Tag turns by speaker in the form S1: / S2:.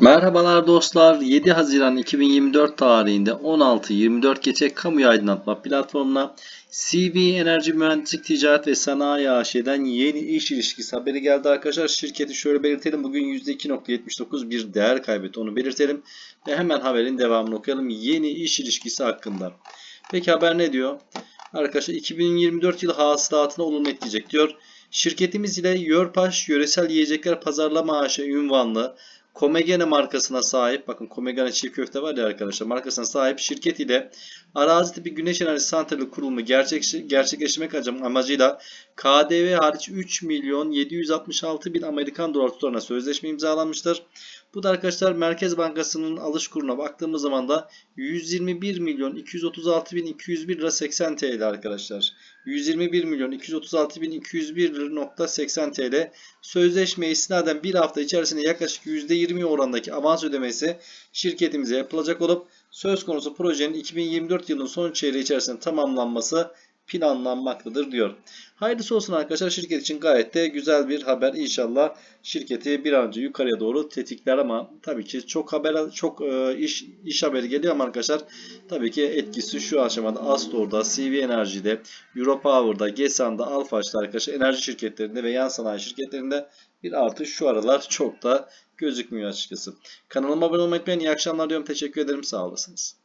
S1: Merhabalar dostlar. 7 Haziran 2024 tarihinde 16.24 geçe kamu aydınlatma platformuna CV Enerji Mühendislik Ticaret ve Sanayi AŞ'den yeni iş ilişkisi haberi geldi arkadaşlar. Şirketi şöyle belirtelim. Bugün %2.79 bir değer kaybetti. Onu belirtelim. Ve hemen haberin devamını okuyalım. Yeni iş ilişkisi hakkında. Peki haber ne diyor? Arkadaşlar 2024 yılı hasılatına olumlu etkileyecek diyor. Şirketimiz ile Yörpaş Yöresel Yiyecekler Pazarlama AŞ ünvanlı Komegene markasına sahip, bakın Komegene çiğ köfte var ya arkadaşlar, markasına sahip şirket ile arazi tipi güneş enerji santrali kurulumu gerçek, gerçekleştirmek amacıyla KDV hariç 3 milyon 766 bin Amerikan dolar tutarına sözleşme imzalanmıştır. Bu da arkadaşlar Merkez Bankası'nın alış kuruna baktığımız zaman da 121 milyon 236 bin 201 lira 80 TL arkadaşlar. 121 milyon 236 bin 201 lira nokta 80 TL sözleşme istinaden bir hafta içerisinde yaklaşık %20 orandaki avans ödemesi şirketimize yapılacak olup söz konusu projenin 2024 yılının son çeyreği içerisinde tamamlanması planlanmaktadır diyor. Hayırlısı olsun arkadaşlar şirket için gayet de güzel bir haber. İnşallah şirketi bir an önce yukarıya doğru tetikler ama tabii ki çok haber çok e, iş iş haberi geliyor ama arkadaşlar tabii ki etkisi şu aşamada Astor'da, CV Enerji'de, Europower'da, Gesan'da, Alfaç'ta arkadaşlar enerji şirketlerinde ve yan sanayi şirketlerinde bir artış şu aralar çok da gözükmüyor açıkçası. Kanalıma abone olmayı unutmayın. İyi akşamlar diyorum. Teşekkür ederim. Sağ olasınız.